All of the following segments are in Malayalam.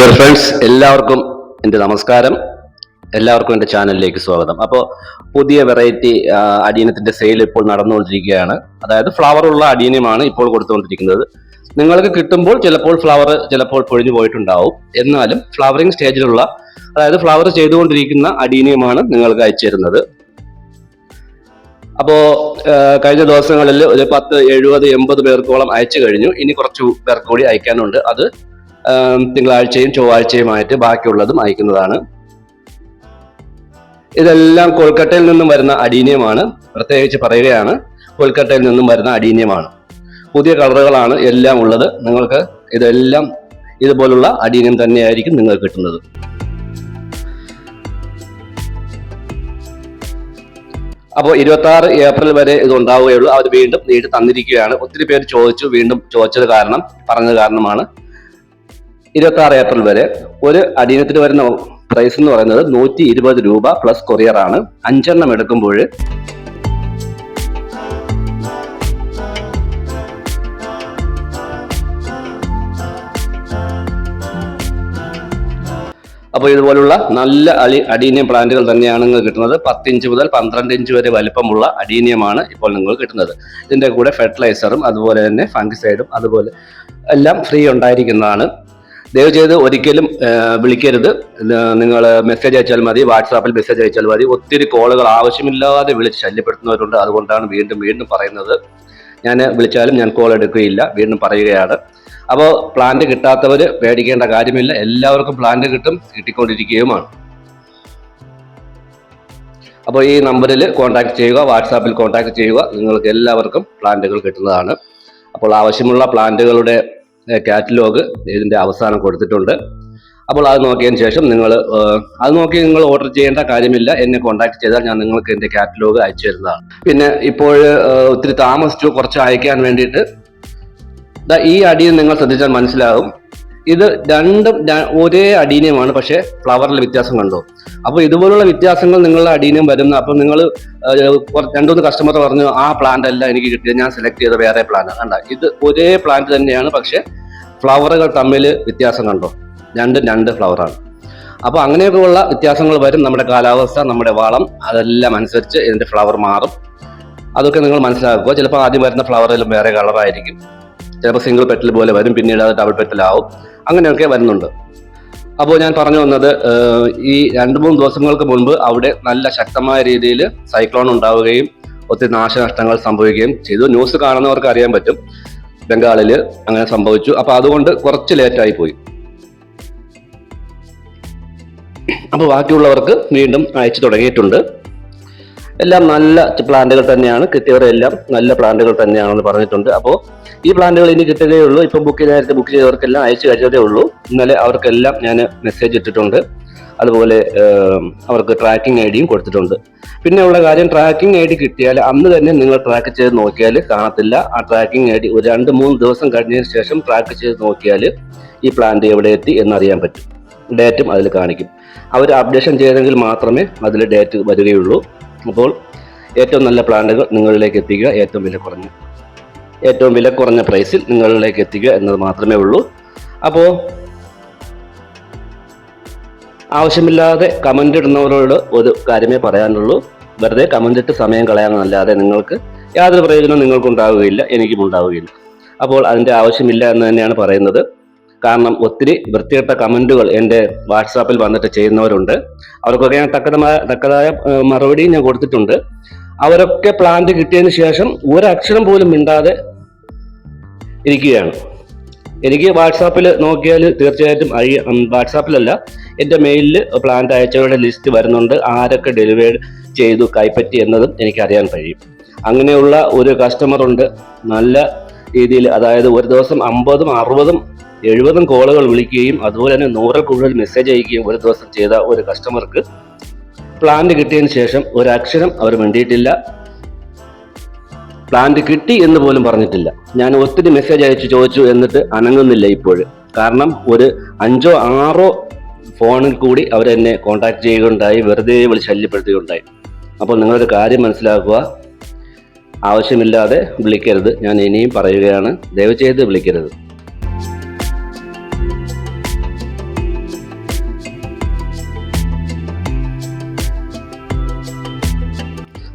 ഡിയർ ഫ്രണ്ട്സ് എല്ലാവർക്കും എന്റെ നമസ്കാരം. എല്ലാവർക്കും എന്റെ ചാനലിലേക്ക് സ്വാഗതം. അപ്പോൾ പുതിയ വെറൈറ്റി അടിയനത്തിന്റെ സെയിൽ ഇപ്പോൾ നടന്നുകൊണ്ടിരിക്കുകയാണ്. അതായത് ഫ്ലവർ ഉള്ള അടിയനമാണ് ഇപ്പോൾ കൊടുത്തുകൊണ്ടിരിക്കുന്നത്. നിങ്ങൾക്ക് കിട്ടുമ്പോൾ ചിലപ്പോൾ ഫ്ലവർ ചിലപ്പോൾ പൊഴിഞ്ഞു പോയിട്ടുണ്ടാവും. എന്നാലും ഫ്ലവറിംഗ് സ്റ്റേജിലുള്ള അതായത് ഫ്ലവർ ചെയ്തുകൊണ്ടിരിക്കുന്ന അടീനിയമാണ് നിങ്ങൾക്ക് അയച്ചു തരുന്നത്. അപ്പോൾ കഴിഞ്ഞ ദിവസങ്ങളിൽ ഒരു പത്ത് എഴുപത് എൺപത് പേർക്കോളം അയച്ചു കഴിഞ്ഞു. ഇനി കുറച്ച് പേർക്ക് കൂടി അയക്കാനുണ്ട്. അത് തിങ്കളാഴ്ചയും ചൊവ്വാഴ്ചയുമായിട്ട് ബാക്കിയുള്ളതും അയക്കുന്നതാണ്. ഇതെല്ലാം കൊൽക്കട്ടയിൽ നിന്നും വരുന്ന അടീനിയമാണ്. പ്രത്യേകിച്ച് പറയുകയാണ് കൊൽക്കട്ടയിൽ നിന്നും വരുന്ന അടീനിയമാണ്. പുതിയ കളറുകളാണ് എല്ലാം ഉള്ളത്. നിങ്ങൾക്ക് ഇതെല്ലാം ഇതുപോലുള്ള അടീനിയം തന്നെയായിരിക്കും നിങ്ങൾക്ക് കിട്ടുന്നത്. അപ്പോൾ ഇരുപത്തി ആറ് ഏപ്രിൽ വരെ ഇത് ഉണ്ടാവുകയുള്ളൂ. അവർ വീണ്ടും നീട്ടി തന്നിരിക്കുകയാണ്. ഒത്തിരി പേര് ചോദിച്ചു വീണ്ടും ചോദിച്ചത് കാരണം പറഞ്ഞത് കാരണമാണ്. ഇരുപത്തി ആറ് ഏപ്രിൽ വരെ ഒരു അടിയനത്തിന് വരുന്ന പ്രൈസ് എന്ന് പറയുന്നത് നൂറ്റി ഇരുപത് രൂപ പ്ലസ് കൊറിയർ ആണ്. അഞ്ചെണ്ണം എടുക്കുമ്പോൾ അപ്പോൾ ഇതുപോലുള്ള നല്ല അടി അടീനിയം പ്ലാന്റുകൾ തന്നെയാണ് നിങ്ങൾക്ക് കിട്ടുന്നത്. പത്തിഞ്ച് മുതൽ പന്ത്രണ്ട് ഇഞ്ച് വരെ വലിപ്പമുള്ള അടീനിയമാണ് ഇപ്പോൾ നിങ്ങൾ കിട്ടുന്നത്. ഇതിന്റെ കൂടെ ഫെർട്ടിലൈസറും അതുപോലെ തന്നെ ഫംഗിസൈഡും അതുപോലെ എല്ലാം ഫ്രീ ഉണ്ടായിരിക്കുന്നതാണ്. ദയവ് ചെയ്ത് ഒരിക്കലും വിളിക്കരുത്. നിങ്ങൾ മെസ്സേജ് അയച്ചാൽ മതി വാട്സാപ്പിൽ മെസ്സേജ് അയച്ചാൽ മതി. ഒത്തിരി കോളുകൾ ആവശ്യമില്ലാതെ വിളിച്ച് ശല്യപ്പെടുത്തുന്നവരുണ്ട്. അതുകൊണ്ടാണ് വീണ്ടും വീണ്ടും പറയുന്നത്. ഞാൻ വിളിച്ചാലും ഞാൻ കോൾ എടുക്കുകയില്ല. വീണ്ടും പറയുകയാണ്. അപ്പോൾ പ്ലാന്റ് കിട്ടാത്തവർ പേടിക്കേണ്ട കാര്യമില്ല. എല്ലാവർക്കും പ്ലാന്റ് കിട്ടും കിട്ടിക്കൊണ്ടിരിക്കുകയുമാണ്. അപ്പോൾ ഈ നമ്പറിൽ കോൺടാക്ട് ചെയ്യുക വാട്സാപ്പിൽ കോൺടാക്ട് ചെയ്യുക. നിങ്ങൾക്ക് എല്ലാവർക്കും പ്ലാന്റുകൾ കിട്ടുന്നതാണ്. അപ്പോൾ ആവശ്യമുള്ള പ്ലാന്റുകളുടെ കാറ്റലോഗ് ഇതിന്റെ അവസാനം കൊടുത്തിട്ടുണ്ട്. അപ്പോൾ അത് നോക്കിയതിന് ശേഷം നിങ്ങൾ അത് നോക്കി നിങ്ങൾ ഓർഡർ ചെയ്യേണ്ട കാര്യമില്ല. എന്നെ കോൺടാക്ട് ചെയ്താൽ ഞാൻ നിങ്ങൾക്ക് എന്റെ കാറ്റലോഗ് അയച്ചു തരുന്നതാണ്. പിന്നെ ഇപ്പോൾ ഒത്തിരി താമസിച്ചു കുറച്ച് അയക്കാൻ വേണ്ടിയിട്ട് ഈ അടിയിൽ നിങ്ങൾ ശ്രദ്ധിച്ചാൽ മനസ്സിലാകും. ഇത് രണ്ടും ഒരേ അടീനിയമാണ് പക്ഷേ ഫ്ലവറിൽ വ്യത്യാസം കണ്ടോ? അപ്പോൾ ഇതുപോലുള്ള വ്യത്യാസങ്ങൾ നിങ്ങളുടെ അടീനിയം വരുന്ന അപ്പോൾ നിങ്ങൾ രണ്ടുമൂന്ന് കസ്റ്റമർ പറഞ്ഞു ആ പ്ലാന്റ് അല്ല എനിക്ക് കിട്ടിയത് ഞാൻ സെലക്ട് ചെയ്ത വേറെ പ്ലാന്റ് കണ്ട? ഇത് ഒരേ പ്ലാന്റ് തന്നെയാണ് പക്ഷേ ഫ്ലവറുകൾ തമ്മിൽ വ്യത്യാസം കണ്ടോ? രണ്ടും രണ്ട് ഫ്ലവറാണ് അപ്പോൾ അങ്ങനെയൊക്കെയുള്ള വ്യത്യാസങ്ങൾ വരും. നമ്മുടെ കാലാവസ്ഥ നമ്മുടെ വളം അതെല്ലാം അനുസരിച്ച് ഇതിന്റെ ഫ്ലവർ മാറും. അതൊക്കെ നിങ്ങൾ മനസ്സിലാക്കുക. ചിലപ്പോൾ ആദ്യം വരുന്ന ഫ്ലവറിലും വേറെ കളറായിരിക്കും ചിലപ്പോൾ സിംഗിൾ പെറ്റൽ പോലെ വരും പിന്നീട് അത് ഡബിൾ പെറ്റൽ ആവും. അങ്ങനെയൊക്കെ വരുന്നുണ്ട്. അപ്പോൾ ഞാൻ പറഞ്ഞു വന്നത് ഈ രണ്ട് മൂന്ന് ദിവസങ്ങൾക്ക് മുൻപ് അവിടെ നല്ല ശക്തമായ രീതിയിൽ സൈക്ലോൺ ഉണ്ടാവുകയും ഒത്തിരി നാശനഷ്ടങ്ങൾ സംഭവിക്കുകയും ചെയ്തു. ന്യൂസ് കാണുന്നവർക്ക് അറിയാൻ പറ്റും ബംഗാളിൽ അങ്ങനെ സംഭവിച്ചു. അപ്പോൾ അതുകൊണ്ട് കുറച്ച് ലേറ്റായി പോയി. അപ്പോൾ ബാക്കിയുള്ളവർക്ക് വീണ്ടും അയച്ചു തുടങ്ങിയിട്ടുണ്ട്. എല്ലാം നല്ല പ്ലാന്റുകൾ തന്നെയാണ് കിട്ടിയവരെല്ലാം നല്ല പ്ലാന്റുകൾ തന്നെയാണെന്ന് പറഞ്ഞിട്ടുണ്ട്. അപ്പോൾ ഈ പ്ലാന്റുകൾ ഇനി കിട്ടുകയേ ഉള്ളൂ. ഇപ്പം ബുക്ക് നേരത്തെ ബുക്ക് ചെയ്തവർക്കെല്ലാം അയച്ചു കഴിഞ്ഞതേ ഉള്ളൂ. ഇന്നലെ അവർക്കെല്ലാം ഞാൻ മെസ്സേജ് ഇട്ടിട്ടുണ്ട്. അതുപോലെ അവർക്ക് ട്രാക്കിംഗ് ഐ ഡിയും കൊടുത്തിട്ടുണ്ട്. പിന്നെ ഉള്ള കാര്യം ട്രാക്കിംഗ് ഐ ഡി കിട്ടിയാൽ അന്ന് തന്നെ നിങ്ങൾ ട്രാക്ക് ചെയ്ത് നോക്കിയാൽ കാണത്തില്ല. ആ ട്രാക്കിംഗ് ഐ ഡി ഒരു രണ്ട് മൂന്ന് ദിവസം കഴിഞ്ഞതിന് ശേഷം ട്രാക്ക് ചെയ്ത് നോക്കിയാൽ ഈ പ്ലാന്റ് എവിടെ എത്തി എന്നറിയാൻ പറ്റും. ഡേറ്റും അതിൽ കാണിക്കും. അവർ അപ്ഡേഷൻ ചെയ്തെങ്കിൽ മാത്രമേ അതിൽ ഡേറ്റ് വരികയുള്ളൂ. അപ്പോൾ ഏറ്റവും നല്ല പ്ലാന്റുകൾ നിങ്ങളിലേക്ക് എത്തിക്കുക ഏറ്റവും വില കുറഞ്ഞ ഏറ്റവും വില കുറഞ്ഞ പ്രൈസിൽ നിങ്ങളിലേക്ക് എത്തിക്കുക എന്നത് മാത്രമേ ഉള്ളൂ. അപ്പോൾ ആവശ്യമില്ലാതെ കമന്റ് ഇടുന്നവരോട് ഒരു കാര്യമേ പറയാനുള്ളൂ. വെറുതെ കമന്റ് ഇട്ട് സമയം കളയാമെന്നല്ലാതെ നിങ്ങൾക്ക് യാതൊരു പ്രയോജനവും നിങ്ങൾക്കുണ്ടാവുകയില്ല എനിക്കും ഉണ്ടാവുകയില്ല അപ്പോൾ അതിന്റെ ആവശ്യമില്ല എന്ന് തന്നെയാണ് പറയുന്നത്. കാരണം ഒത്തിരി വൃത്തികെട്ട കമന്റുകൾ എന്റെ വാട്സാപ്പിൽ വന്നിട്ട് ചെയ്യുന്നവരുണ്ട്. അവർക്കൊക്കെ ഞാൻ തക്കതമായ തക്കതായ മറുപടി ഞാൻ കൊടുത്തിട്ടുണ്ട്. അവരൊക്കെ പ്ലാന്റ് കിട്ടിയതിന് ശേഷം ഒരക്ഷരം പോലും മിണ്ടാതെ ഇരിക്കുകയാണ്. എനിക്ക് വാട്സാപ്പിൽ നോക്കിയാൽ തീർച്ചയായിട്ടും അഴി വാട്സാപ്പിലല്ല എന്റെ മെയിലിൽ പ്ലാന്റ് അയച്ചവരുടെ ലിസ്റ്റ് വരുന്നുണ്ട്. ആരൊക്കെ ഡെലിവേഡ് ചെയ്തു കൈപ്പറ്റി എന്നതും എനിക്കറിയാൻ കഴിയും. അങ്ങനെയുള്ള ഒരു കസ്റ്റമറുണ്ട് നല്ല രീതിയിൽ അതായത് ഒരു ദിവസം അമ്പതും അറുപതും എഴുപതും കോളുകൾ വിളിക്കുകയും അതുപോലെ തന്നെ നൂറിൽ കൂടുതൽ മെസ്സേജ് അയക്കുകയും ഒരു ദിവസം ചെയ്ത ഒരു കസ്റ്റമർക്ക് പ്ലാന്റ് കിട്ടിയതിന് ശേഷം ഒരക്ഷരം അവർ വേണ്ടിയിട്ടില്ല പ്ലാന്റ് കിട്ടി എന്ന് പോലും പറഞ്ഞിട്ടില്ല. ഞാൻ ഒത്തിരി മെസ്സേജ് അയച്ചു ചോദിച്ചു എന്നിട്ട് അനങ്ങുന്നില്ല ഇപ്പോൾ കാരണം ഒരു അഞ്ചോ ആറോ ഫോണിൽ കൂടി അവരെന്നെ കോൺടാക്ട് ചെയ്യുകയുണ്ടായി വെറുതെ വിളിച്ച് ശല്യപ്പെടുത്തുകയുണ്ടായി. അപ്പോൾ നിങ്ങളൊരു കാര്യം മനസ്സിലാക്കുക. ആവശ്യമില്ലാതെ വിളിക്കരുത്. ഞാൻ ഇനിയും പറയുകയാണ്. ദയവ് ചെയ്ത് വിളിക്കരുത്.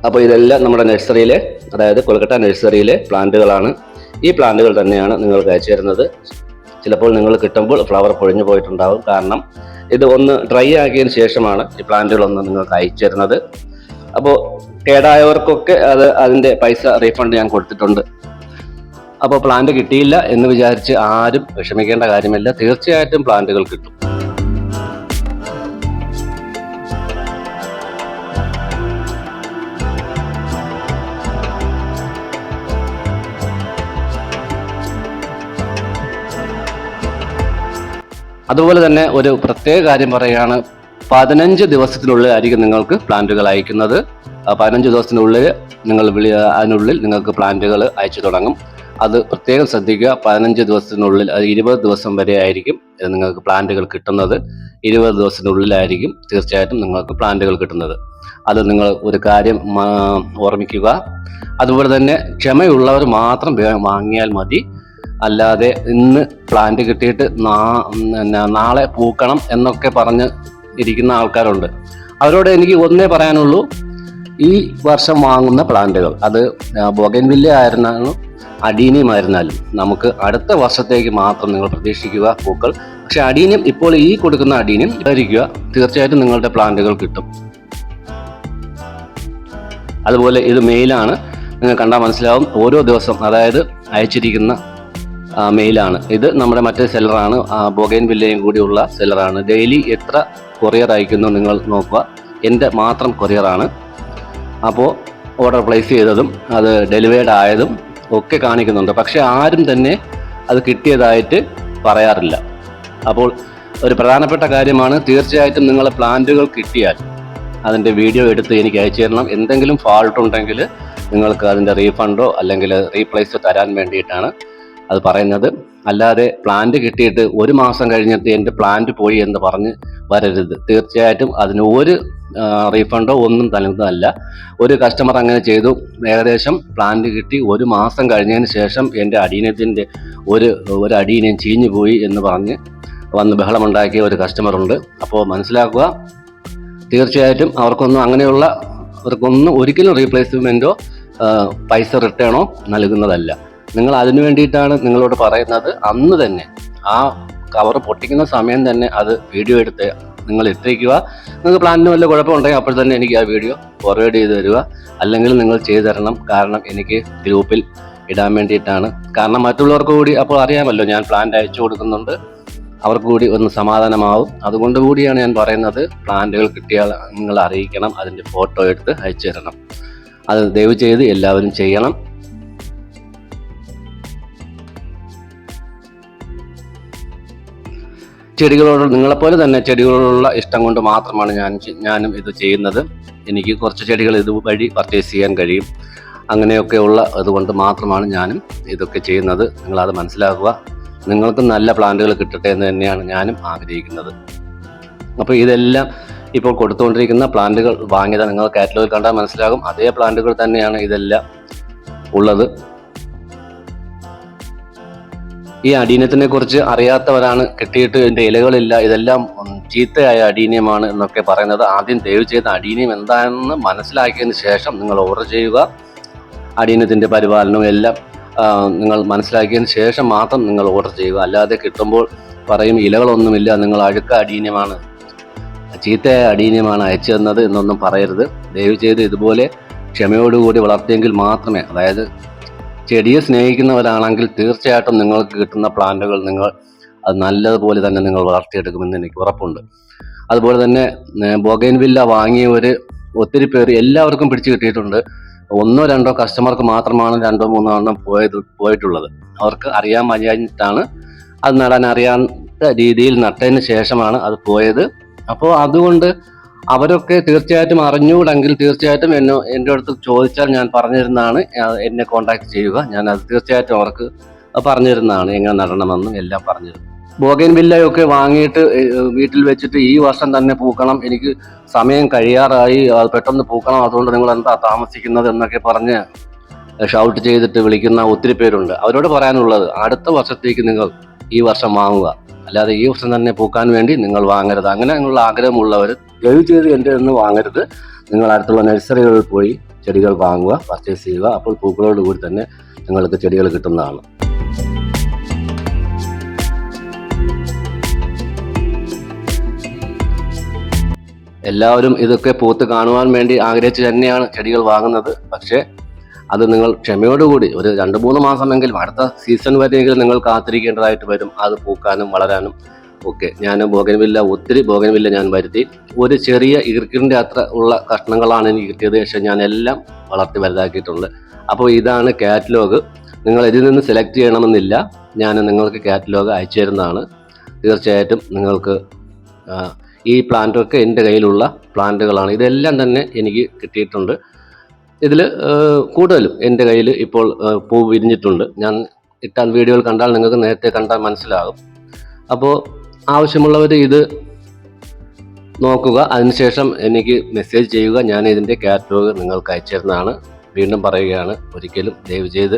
അപ്പോൾ ഇതെല്ലാം നമ്മുടെ നഴ്സറിയിലെ അതായത് കൊൽക്കട്ട നഴ്സറിയിലെ പ്ലാന്റുകളാണ്. ഈ പ്ലാന്റുകൾ തന്നെയാണ് നിങ്ങൾക്ക് അയച്ചു തരുന്നത്. ചിലപ്പോൾ നിങ്ങൾ കിട്ടുമ്പോൾ ഫ്ലവർ പൊഴിഞ്ഞു പോയിട്ടുണ്ടാകും കാരണം ഇത് ഒന്ന് ഡ്രൈ ആക്കിയതിന് ശേഷമാണ് ഈ പ്ലാന്റുകളൊന്ന് നിങ്ങൾക്ക് അയച്ചു തരുന്നത്. അപ്പോൾ കേടായവർക്കൊക്കെ അത് അതിന്റെ പൈസ റീഫണ്ട് ഞാൻ കൊടുത്തിട്ടുണ്ട്. അപ്പോൾ പ്ലാന്റ് കിട്ടിയില്ല എന്ന് വിചാരിച്ച് ആരും വിഷമിക്കേണ്ട കാര്യമില്ല. തീർച്ചയായിട്ടും പ്ലാന്റുകൾ കിട്ടും. അതുപോലെ തന്നെ ഒരു പ്രത്യേക കാര്യം പറയുകയാണ് പതിനഞ്ച് ദിവസത്തിനുള്ളിലായിരിക്കും നിങ്ങൾക്ക് പ്ലാന്റുകൾ അയക്കുന്നത്. പതിനഞ്ച് ദിവസത്തിനുള്ളിൽ നിങ്ങൾ വിളി അതിനുള്ളിൽ നിങ്ങൾക്ക് പ്ലാന്റുകൾ അയച്ചു തുടങ്ങും. അത് പ്രത്യേകം ശ്രദ്ധിക്കുക പതിനഞ്ച് ദിവസത്തിനുള്ളിൽ അത് ഇരുപത് ദിവസം വരെ ആയിരിക്കും നിങ്ങൾക്ക് പ്ലാന്റുകൾ കിട്ടുന്നത്. ഇരുപത് ദിവസത്തിനുള്ളിലായിരിക്കും തീർച്ചയായിട്ടും നിങ്ങൾക്ക് പ്ലാന്റുകൾ കിട്ടുന്നത്. അത് നിങ്ങൾ ഒരു കാര്യം ഓർമ്മിക്കുക. അതുപോലെ തന്നെ ക്ഷമയുള്ളവർ മാത്രം വാങ്ങിയാൽ മതി. അല്ലാതെ ഇന്ന് പ്ലാന്റ് കിട്ടിയിട്ട് നാളെ പൂക്കണം എന്നൊക്കെ പറഞ്ഞ് ഇരിക്കുന്ന ആൾക്കാരുണ്ട്. അവരോട് എനിക്ക് ഒന്നേ പറയാനുള്ളൂ. ഈ വർഷം വാങ്ങുന്ന പ്ലാന്റുകൾ അത് ബൊഗൻവില്ല ആയിരുന്നാലും അടീനിയം ആയിരുന്നാലും നമുക്ക് അടുത്ത വർഷത്തേക്ക് മാത്രം നിങ്ങൾ പ്രതീക്ഷിക്കുക പൂക്കൾ. പക്ഷെ അടീനിയം ഇപ്പോൾ ഈ കൊടുക്കുന്ന അടീനിയം ധരിക്കുക തീർച്ചയായിട്ടും നിങ്ങളുടെ പ്ലാന്റുകൾ കിട്ടും. അതുപോലെ ഇത് മെയിലാണ് നിങ്ങൾ കണ്ടാൽ മനസ്സിലാവും. ഓരോ ദിവസം അതായത് അയച്ചിരിക്കുന്ന മെയിലാണ്. ഇത് നമ്മുടെ മറ്റേ സെല്ലറാണ്. ബൊഗൈൻ വില്ലയും കൂടിയുള്ള സെല്ലറാണ്. ഡെയിലി എത്ര കൊറിയർ അയക്കുന്നു നിങ്ങൾ നോക്കുക. എന്റെ മാത്രം കൊറിയറാണ്. അപ്പോൾ ഓർഡർ പ്ലേസ് ചെയ്തതും അത് ഡെലിവേർഡ് ആയതും ഒക്കെ കാണിക്കുന്നുണ്ട്. പക്ഷെ ആരും തന്നെ അത് കിട്ടിയതായിട്ട് പറയാറില്ല. അപ്പോൾ ഒരു പ്രധാനപ്പെട്ട കാര്യമാണ് തീർച്ചയായിട്ടും നിങ്ങളെ പ്ലാന്റുകൾ കിട്ടിയാൽ അതിന്റെ വീഡിയോ എടുത്ത് എനിക്ക് അയച്ചു തരണം. എന്തെങ്കിലും ഫാൾട്ട് ഉണ്ടെങ്കിൽ നിങ്ങൾക്ക് അതിന്റെ റീഫണ്ടോ അല്ലെങ്കിൽ റീപ്ലേസോ തരാൻ വേണ്ടിയിട്ടാണ് അത് പറയുന്നത് അല്ലാതെ പ്ലാന്റ് കിട്ടിയിട്ട് ഒരു മാസം കഴിഞ്ഞിട്ട് എന്റെ പ്ലാന്റ് പോയി എന്ന് പറഞ്ഞ് വരരുത്. തീർച്ചയായിട്ടും അതിന് ഒരു റീഫണ്ടോ ഒന്നും നൽകുന്നതല്ല. ഒരു കസ്റ്റമർ അങ്ങനെ ചെയ്തു. ഏകദേശം പ്ലാന്റ് കിട്ടി. ഒരു മാസം കഴിഞ്ഞതിന് ശേഷം എന്റെ അടീനത്തിന്റെ ഒരു ഒരു അടീനം ചീഞ്ഞു പോയി എന്ന് പറഞ്ഞ് വന്ന് ബഹളമുണ്ടാക്കിയ ഒരു കസ്റ്റമറുണ്ട് അപ്പോൾ മനസ്സിലാക്കുക തീർച്ചയായിട്ടും അവർക്കൊന്നും അങ്ങനെയുള്ള അവർക്കൊന്നും ഒരിക്കലും റീപ്ലേസ്മെന്റോ പൈസ റിട്ടേണോ നൽകുന്നതല്ല. നിങ്ങൾ അതിനു വേണ്ടിയിട്ടാണ് നിങ്ങളോട് പറയുന്നത്. അന്ന് തന്നെ ആ കവർ പൊട്ടിക്കുന്ന സമയം തന്നെ അത് വീഡിയോ എടുത്ത് നിങ്ങൾ എത്തിക്കുക. നിങ്ങൾക്ക് പ്ലാനിന് വല്ല കുഴപ്പമുണ്ടെങ്കിൽ അപ്പോൾ തന്നെ എനിക്ക് ആ വീഡിയോ ഫോർവേഡ് ചെയ്ത് തരിക. അല്ലെങ്കിൽ നിങ്ങൾ ചെയ്തു തരണം കാരണം എനിക്ക് ഗ്രൂപ്പിൽ ഇടാൻ വേണ്ടിയിട്ടാണ്. കാരണം മറ്റുള്ളവർക്ക് കൂടി അപ്പോൾ അറിയാമല്ലോ ഞാൻ പ്ലാൻ അയച്ചു കൊടുക്കുന്നുണ്ട്. അവർക്ക് കൂടി ഒന്ന് സമാധാനമാവും. അതുകൊണ്ട് കൂടിയാണ് ഞാൻ പറയുന്നത് പ്ലാന്റുകൾ കിട്ടിയാൽ നിങ്ങൾ അറിയിക്കണം അതിന്റെ ഫോട്ടോ എടുത്ത് അയച്ചു തരണം. അത് ദയവ് ചെയ്ത് എല്ലാവരും ചെയ്യണം. ചെടികളോട് നിങ്ങളെപ്പോലെ തന്നെ ചെടികളോടുള്ള ഇഷ്ടം കൊണ്ട് മാത്രമാണ് ഞാൻ ഞാനും ഇത് ചെയ്യുന്നത്. എനിക്ക് കുറച്ച് ചെടികൾ ഇത് വഴി പർച്ചേസ് ചെയ്യാൻ കഴിയും. അങ്ങനെയൊക്കെയുള്ള അതുകൊണ്ട് മാത്രമാണ് ഞാനും ഇതൊക്കെ ചെയ്യുന്നത്. നിങ്ങളത് മനസ്സിലാക്കുക. നിങ്ങൾക്ക് നല്ല പ്ലാന്റുകൾ കിട്ടട്ടെ എന്ന് തന്നെയാണ് ഞാനും ആഗ്രഹിക്കുന്നത്. അപ്പോൾ ഇതെല്ലാം ഇപ്പോൾ കൊടുത്തുകൊണ്ടിരിക്കുന്ന പ്ലാന്റുകൾ വാങ്ങിയത് നിങ്ങൾ കാറ്റലോഗിൽ കണ്ടാൽ മനസ്സിലാകും. അതേ പ്ലാന്റുകൾ തന്നെയാണ് ഇതെല്ലാം ഉള്ളത്. ഈ അടീനത്തിനെ കുറിച്ച് അറിയാത്തവരാണ് കിട്ടിയിട്ട് എന്റെ ഇലകളില്ല ഇതെല്ലാം ചീത്തയായ അടീനിയമാണ് എന്നൊക്കെ പറയുന്നത്. ആദ്യം ദയവ് ചെയ്ത അടീനിയം എന്താണെന്ന് മനസ്സിലാക്കിയതിന് ശേഷം നിങ്ങൾ ഓർഡർ ചെയ്യുക. അടീനത്തിന്റെ പരിപാലനവും എല്ലാം നിങ്ങൾ മനസ്സിലാക്കിയതിന് ശേഷം മാത്രം നിങ്ങൾ ഓർഡർ ചെയ്യുക. അല്ലാതെ കിട്ടുമ്പോൾ പറയും ഇലകളൊന്നുമില്ല നിങ്ങൾ അഴുക്ക അടീന്യമാണ്. ചീത്തയായ അടീന്യമാണ് അയച്ചു തന്നത് എന്നൊന്നും പറയരുത്. ദയവ് ചെയ്ത് ഇതുപോലെ ക്ഷമയോടുകൂടി വളർത്തിയെങ്കിൽ മാത്രമേ അതായത് ചെടിയെ സ്നേഹിക്കുന്നവരാണെങ്കിൽ തീർച്ചയായിട്ടും നിങ്ങൾക്ക് കിട്ടുന്ന പ്ലാന്റുകൾ നിങ്ങൾ അത് നല്ലതുപോലെ തന്നെ നിങ്ങൾ വളർത്തിയെടുക്കുമെന്ന് എനിക്ക് ഉറപ്പുണ്ട്. അതുപോലെ തന്നെ ബൊഗൈൻ വില്ല വാങ്ങിയവർ ഒത്തിരി പേര് എല്ലാവർക്കും പിടിച്ചു കിട്ടിയിട്ടുണ്ട്. ഒന്നോ രണ്ടോ കസ്റ്റമർക്ക് മാത്രമാണ് രണ്ടോ മൂന്നോ എണ്ണം പോയത് പോയിട്ടുള്ളത്. അവർക്ക് അറിയാൻ വയ്യാഞ്ഞിട്ടാണ് അത് നടാൻ അറിയാത്ത രീതിയിൽ നട്ടതിന് ശേഷമാണ് അത് പോയത്. അപ്പോൾ അതുകൊണ്ട് അവരൊക്കെ തീർച്ചയായിട്ടും അറിഞ്ഞുകൂടെങ്കിൽ തീർച്ചയായിട്ടും എന്നെ എന്റെ അടുത്ത് ചോദിച്ചാൽ ഞാൻ പറഞ്ഞിരുന്നതാണ് എന്നെ കോൺടാക്ട് ചെയ്യുക. ഞാൻ അത് തീർച്ചയായിട്ടും അവർക്ക് പറഞ്ഞിരുന്നതാണ് എങ്ങനെ നടണമെന്നും എല്ലാം പറഞ്ഞിരുന്നു. ബോഗൻ വില്ലയൊക്കെ വാങ്ങിയിട്ട് വീട്ടിൽ വെച്ചിട്ട് ഈ വർഷം തന്നെ പൂക്കണം. എനിക്ക് സമയം കഴിയാറായി. അത് പെട്ടെന്ന് പൂക്കണം. അതുകൊണ്ട് നിങ്ങൾ എന്താ താമസിക്കുന്നത് എന്നൊക്കെ പറഞ്ഞ് ഷൗട്ട് ചെയ്തിട്ട് വിളിക്കുന്ന ഒത്തിരി പേരുണ്ട്. അവരോട് പറയാനുള്ളത് അടുത്ത വർഷത്തേക്ക് നിങ്ങൾ ഈ വർഷം വാങ്ങുക. അല്ലാതെ ഈ വർഷം തന്നെ പൂക്കാൻ വേണ്ടി നിങ്ങൾ വാങ്ങരുത്. അങ്ങനെ അങ്ങനെയുള്ള ആഗ്രഹമുള്ളവർ ദയവ് ചെയ്ത് എന്റെ നിന്ന് വാങ്ങരുത്. നിങ്ങൾ അടുത്തുള്ള നഴ്സറികളിൽ പോയി ചെടികൾ വാങ്ങുക പർച്ചേസ് ചെയ്യുക. അപ്പോൾ പൂക്കളോട് കൂടി തന്നെ നിങ്ങൾക്ക് ചെടികൾ കിട്ടുന്നതാണ്. എല്ലാവരും ഇതൊക്കെ പൂത്ത് കാണുവാൻ വേണ്ടി ആഗ്രഹിച്ച് തന്നെയാണ് ചെടികൾ വാങ്ങുന്നത്. പക്ഷേ അത് നിങ്ങൾ ക്ഷമയോടുകൂടി ഒരു രണ്ട് മൂന്ന് മാസമെങ്കിലും അടുത്ത സീസൺ വരെയെങ്കിലും നിങ്ങൾ കാത്തിരിക്കേണ്ടതായിട്ട് വരും. അത് പൂക്കാനും വളരാനും ഓക്കെ ഞാൻ ബോഗൻവില്ല ഒത്തിരി ബോഗൻവില്ല ഞാൻ വരുത്തി. ഒരു ചെറിയ ഈർക്കിന്റെ അത്ര ഉള്ള കഷ്ണങ്ങളാണ് എനിക്ക് കിട്ടിയത്. പക്ഷേ ഞാൻ എല്ലാം വളർത്തി വലുതാക്കിയിട്ടുണ്ട്. അപ്പോൾ ഇതാണ് കാറ്റലോഗ്. നിങ്ങൾ ഇതിൽ നിന്ന് സെലക്ട് ചെയ്യണമെന്നില്ല. ഞാൻ നിങ്ങൾക്ക് കാറ്റലോഗ് അയച്ചു തരുന്നതാണ്. തീർച്ചയായിട്ടും നിങ്ങൾക്ക് ഈ പ്ലാന്റൊക്കെ എന്റെ കയ്യിലുള്ള പ്ലാന്റുകളാണ് ഇതെല്ലാം തന്നെ എനിക്ക് കിട്ടിയിട്ടുണ്ട്. ഇതിൽ കൂടുതലും എന്റെ കയ്യിൽ ഇപ്പോൾ പൂ വിരിഞ്ഞിട്ടുണ്ട്. ഞാൻ ഇട്ടാൽ വീഡിയോയിൽ കണ്ടാൽ നിങ്ങൾക്ക് നേരത്തെ കണ്ടാൽ മനസ്സിലാകും. അപ്പോൾ ആവശ്യമുള്ളവർ ഇത് നോക്കുക. അതിനുശേഷം എനിക്ക് മെസ്സേജ് ചെയ്യുക. ഞാൻ ഇതിന്റെ കാറ്റലോഗ് നിങ്ങൾക്ക് അയച്ചിരുന്നതാണ് വീണ്ടും പറയുകയാണ് ഒരിക്കലും ദയവ് ചെയ്ത്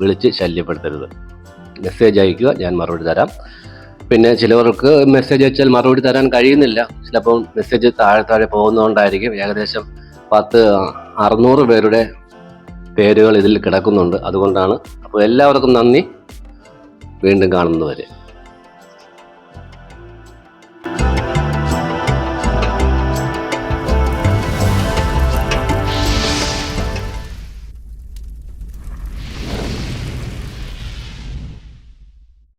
വിളിച്ച് ശല്യപ്പെടുത്തരുത്. മെസ്സേജ് അയക്കുക ഞാൻ മറുപടി തരാം. പിന്നെ ചിലവർക്ക് മെസ്സേജ് അയച്ചാൽ മറുപടി തരാൻ കഴിയുന്നില്ല. ചിലപ്പോൾ മെസ്സേജ് താഴെ താഴെ പോകുന്നതുകൊണ്ടായിരിക്കും. ഏകദേശം പത്ത് അറുന്നൂറ് പേരുടെ പേരുകൾ ഇതിൽ കിടക്കുന്നുണ്ട്. അതുകൊണ്ടാണ് അപ്പോൾ എല്ലാവർക്കും നന്ദി. വീണ്ടും കാണുന്നവരെ